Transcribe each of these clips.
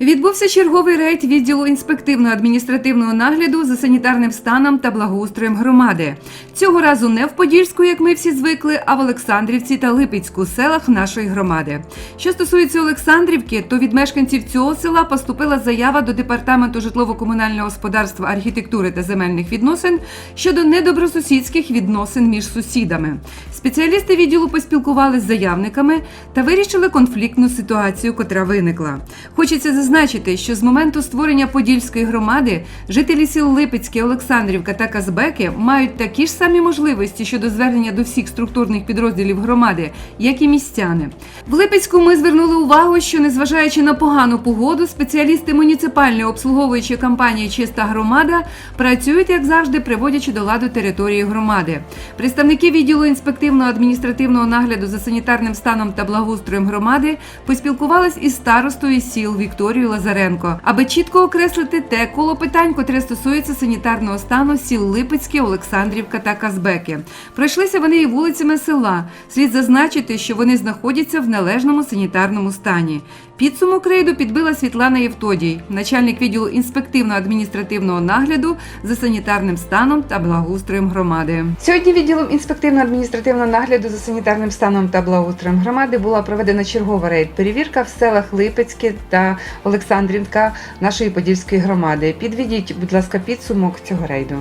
Відбувся черговий рейд відділу інспективно-адміністративного нагляду за санітарним станом та благоустроєм громади. Цього разу не в Подільську, як ми всі звикли, а в Олександрівці та Липецьку селах нашої громади. Що стосується Олександрівки, то від мешканців цього села поступила заява до департаменту житлово-комунального господарства, архітектури та земельних відносин щодо недобросусідських відносин між сусідами. Спеціалісти відділу поспілкувалися з заявниками та вирішили конфліктну ситуацію, котра виникла. Хочеться зазначити, що з моменту створення Подільської громади жителі сіл Липецьке, Олександрівка та Казбеки мають такі ж самі можливості щодо звернення до всіх структурних підрозділів громади, як і містяни. В Липецьку ми звернули увагу, що незважаючи на погану погоду, спеціалісти муніципальної обслуговуючої компанії Чиста громада працюють, як завжди, приводячи до ладу території громади. Представники відділу інспективно-адміністративного нагляду за санітарним станом та благоустроєм громади поспілкувались із старостою сіл Вікторією Лазаренко, аби чітко окреслити те коло питань, котре стосується санітарного стану сіл Липецьке, Олександрівка та Казбеки. Пройшлися вони і вулицями села. Слід зазначити, що вони знаходяться в належному санітарному стані. Підсумок рейду підбила Світлана Євтодій, начальник відділу інспективно-адміністративного нагляду за санітарним станом та благоустроєм громади. Сьогодні відділом інспективно-адміністративного нагляду за санітарним станом та благоустроєм громади була проведена чергова рейд перевірка в селах Липецьке та Олександрівка нашої подільської громади. Підведіть, будь ласка, підсумок цього рейду.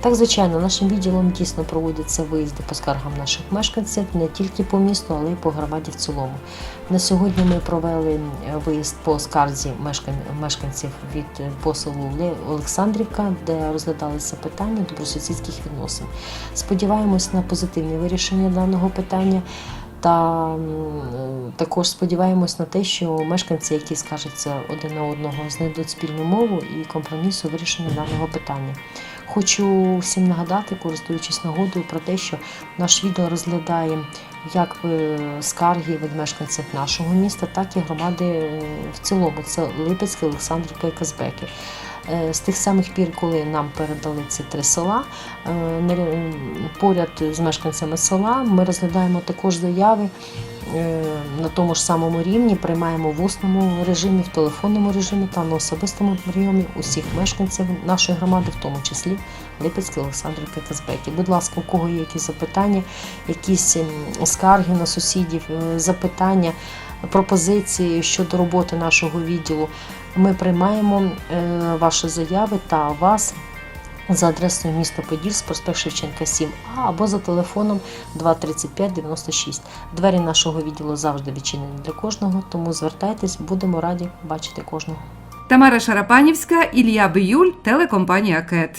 Так, звичайно, нашим відділом дійсно проводяться виїзди по скаргам наших мешканців не тільки по місту, але й по громаді в цілому. На сьогодні ми провели е, виїзд по скарзі мешкан- мешканців від е, по селу Ле- Олександрівка, де розглядалися питання добросусідських відносин. Сподіваємось на позитивне вирішення даного питання. Та е, також сподіваємось на те, що мешканці, які скаржаться один на одного, знайдуть спільну мову і компроміс у вирішенні даного питання. Хочу всім нагадати, користуючись нагодою, про те, що наш відео розглядає як е, скарги від мешканців нашого міста, так і громади е, в цілому. Це Липецьке, Олександрівка і Казбеки. Е, З тих самих пір, коли нам передали ці три села, е, поряд з мешканцями села ми розглядаємо також заяви е, на тому ж самому рівні, приймаємо в усному режимі, в телефонному режимі та на особистому прийомі усіх мешканців нашої громади, в тому числі Липецьке, Олександрівки, Казбеки. Будь ласка, у кого є якісь запитання, якісь ем, скарги на сусідів, запитання, пропозиції щодо роботи нашого відділу, ми приймаємо е, ваші заяви та вас. За адресою міста Подільськ, проспект Шевченка 7А або за телефоном 235 96. Двері нашого відділу завжди відчинені для кожного, тому звертайтесь, будемо раді бачити кожного. Тамара Шарапанівська, Ілля Биюль, телекомпанія КЕТ.